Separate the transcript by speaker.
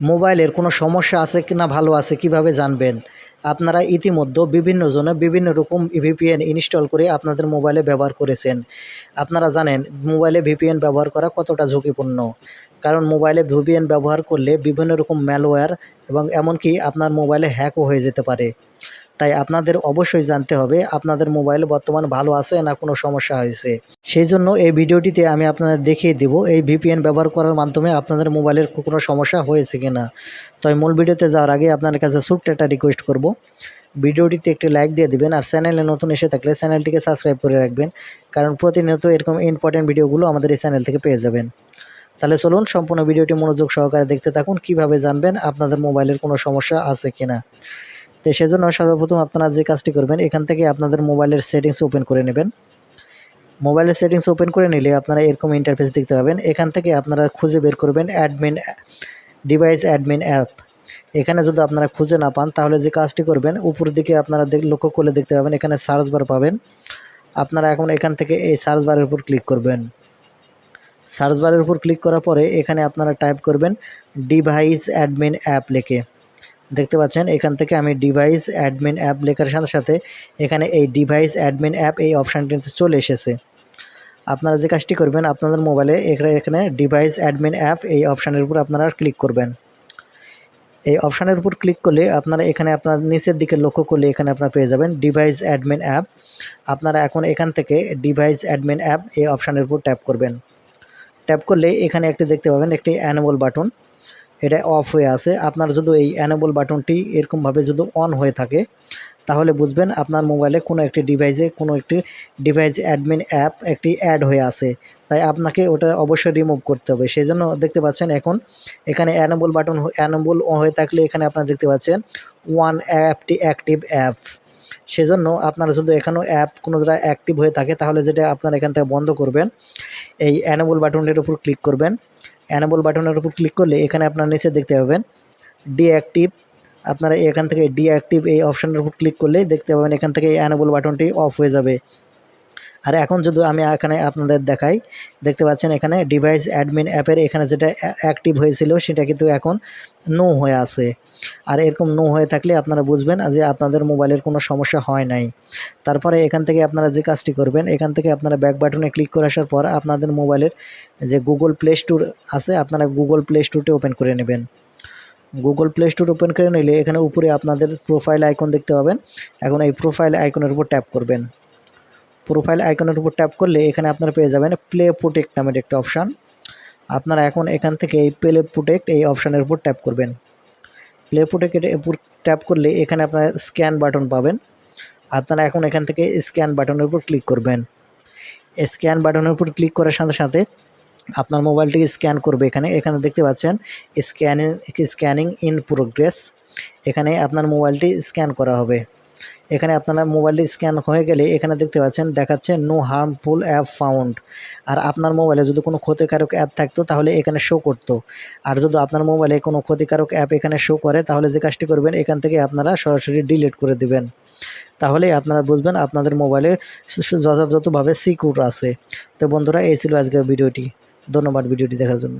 Speaker 1: মোবাইলের কোনো সমস্যা আছে কি না ভালো আছে কীভাবে জানবেন? আপনারা ইতিমধ্যে বিভিন্ন জনে বিভিন্ন রকম ভিপিএন ইনস্টল করে আপনাদের মোবাইলে ব্যবহার করেছেন। আপনারা জানেন, মোবাইলে ভিপিএন ব্যবহার করা কতটা ঝুঁকিপূর্ণ। কারণ মোবাইলে ভিপিএন ব্যবহার করলে বিভিন্ন রকম ম্যালওয়্যার এবং এমনকি আপনার মোবাইলে হ্যাকও হয়ে যেতে পারে। তাই আপনাদের অবশ্যই জানতে হবে, আপনাদের মোবাইল বর্তমান ভালো আছে না কোনো সমস্যা হয়েছে। সেই জন্য এই ভিডিওটিতে আমি আপনাদের দেখিয়ে দেব, এই ভিপিএন ব্যবহার করার মাধ্যমে আপনাদের মোবাইলের কোনো সমস্যা হয়েছে কি না তাই মূল ভিডিওতে যাওয়ার আগে আপনাদের কাছে ছোট্ট একটা রিকোয়েস্ট করব। ভিডিওটিতে একটি লাইক দিয়ে দিবেন আর চ্যানেলে নতুন এসে থাকলে চ্যানেলটিকে সাবস্ক্রাইব করে রাখবেন, কারণ প্রতিনিয়ত এরকম ইম্পর্টেন্ট ভিডিওগুলো আমাদের এই চ্যানেল থেকে পেয়ে যাবেন। তাহলে চলুন সম্পূর্ণ ভিডিওটি মনোযোগ সহকারে দেখতে থাকুন, কীভাবে জানবেন আপনাদের মোবাইলের কোনো সমস্যা আছে কিনা। তো সেজন্য সর্বপ্রথম আপনারা যে কাজটি করবেন, এখান থেকে আপনাদের মোবাইলের সেটিংস ওপেন করে নেবেন। মোবাইলের সেটিংস ওপেন করে নিলে আপনারা এরকম ইন্টারফেস দেখতে পাবেন। এখান থেকে আপনারা খুঁজে বের করবেন অ্যাডমিন ডিভাইস অ্যাডমিন অ্যাপ এখানে যদি আপনারা খুঁজে না পান, তাহলে যে কাজটি করবেন, উপর দিকে আপনারা লক্ষ্য করলে দেখতে পাবেন, এখানে সার্চ বার পাবেন। আপনারা এখন এখান থেকে এই সার্চ বারের উপর ক্লিক করবেন। সার্চ বারের উপর ক্লিক করার পরে এখানে আপনারা টাইপ করবেন ডিভাইস অ্যাডমিন অ্যাপ লিখে। দেখতে পাচ্ছেন, এখান থেকে আমি ডিভাইস অ্যাডমিন অ্যাপ লেখার সাথে সাথে এখানে এই ডিভাইস অ্যাডমিন অ্যাপ এই অপশানটি চলে এসেছে। আপনারা যে কাজটি করবেন, আপনাদের মোবাইলে এখানে এখানে ডিভাইস অ্যাডমিন অ্যাপ এই অপশানের উপর আপনারা ক্লিক করবেন। এই অপশানের উপর ক্লিক করলে আপনারা এখানে আপনার নিচের দিকে লক্ষ্য করলে এখানে আপনারা পেয়ে যাবেন ডিভাইস অ্যাডমিন অ্যাপ আপনারা এখন এখান থেকে ডিভাইস অ্যাডমিন অ্যাপ এই অপশানের উপর ট্যাপ করবেন। ট্যাপ করলে এখানে একটি দেখতে পাবেন, একটি অ্যানেবল বাটন এটা অফ হয়ে আছে। আপনার যদি এই অ্যানেবল বাটনটি এরকমভাবে যদি অন হয়ে থাকে, তাহলে বুঝবেন আপনার মোবাইলে কোনো একটি ডিভাইসে কোনো একটি ডিভাইস অ্যাডমিন অ্যাপ একটি অ্যাড হয়ে আছে। তাই আপনাকে ওটা অবশ্যই রিমুভ করতে হবে। সেই জন্য দেখতে পাচ্ছেন এখন এখানে অ্যানেবল বাটন অ্যানেবল হয়ে থাকলে এখানে আপনারা দেখতে পাচ্ছেন ওয়ান অ্যাপটি অ্যাক্টিভ অ্যাপ সেজন্য আপনারা যদি এখানেও অ্যাপ কোনো দ্বারা অ্যাক্টিভ হয়ে থাকে, তাহলে যেটা আপনারা এখান থেকে বন্ধ করবেন, এই অ্যানেবল বাটনের উপর ক্লিক করবেন। অ্যানেবল বাটনের উপর ক্লিক করলে এখানে আপনারা নিচে দেখতে পাবেন ডিঅ্যাক্টিভ আপনারা এখান থেকে ডিঅ্যাক্টিভ এই অপশানের উপর ক্লিক করলে দেখতে পাবেন এখান থেকে এই অ্যানেবল বাটনটি অফ হয়ে যাবে। আর এখন যদি আমি এখানে আপনাদের দেখাই, দেখতে পাচ্ছেন এখানে ডিভাইস অ্যাডমিন অ্যাপের এখানে যেটা অ্যাক্টিভ হয়েছিল, সেটা কিন্তু এখন নো হয়ে আছে। আর এরকম নো হয়ে থাকলে আপনারা বুঝবেন যে আপনাদের মোবাইলের কোনো সমস্যা হয় নাই। তারপরে এখান থেকে আপনারা যে কাজটি করবেন, এখান থেকে আপনারা ব্যাক বাটনে ক্লিক করে আসার পর আপনাদের মোবাইলের যে গুগল প্লে স্টোর আছে, আপনারা গুগল প্লে স্টোরটি ওপেন করে নেবেন। গুগল প্লে স্টোর ওপেন করে নিলে এখানে উপরে আপনাদের প্রোফাইল আইকন দেখতে পাবেন। এখন এই প্রোফাইল আইকনের উপর ট্যাপ করবেন। প্রোফাইল আইকনের উপর ট্যাপ করলে এখানে আপনারা পেয়ে যাবেন প্লে প্রোটেক্ট নামের একটা অপশান আপনারা এখন এখান থেকে এই প্লে প্রোটেক্ট এই অপশানের উপর ট্যাপ করবেন। প্লে প্রোটেক্টের উপর ট্যাপ করলে এখানে আপনারা স্ক্যান বাটন পাবেন। আপনারা এখন এখান থেকে স্ক্যান বাটনের উপর ক্লিক করবেন। স্ক্যান বাটনের উপর ক্লিক করার সাথে সাথে আপনার মোবাইলটিকে স্ক্যান করবে এখানে। এখানে দেখতে পাচ্ছেন স্ক্যানিং স্ক্যানিং ইন প্রোগ্রেস এখানে আপনার মোবাইলটি স্ক্যান করা হবে। এখানে আপনার মোবাইলটি স্ক্যান হয়ে গেলে এখানে দেখতে পাচ্ছেন, দেখাচ্ছে নো হার্মফুল অ্যাপ ফাউন্ড। আর আপনার মোবাইলে যদি কোনো ক্ষতিকারক অ্যাপ থাকতো তাহলে এখানে শো করতো। আর যদি আপনার মোবাইলে কোনো ক্ষতিকারক অ্যাপ এখানে শো করে, তাহলে যে কাজটি করবেন, এখান থেকে আপনারা সরাসরি ডিলিট করে দিবেন। তাহলে আপনারা বুঝবেন আপনাদের মোবাইলে যথাযথভাবে সিকিউর আছে। তো বন্ধুরা, এই ছিল আজকের ভিডিওটি। ধন্যবাদ ভিডিওটি দেখার জন্য।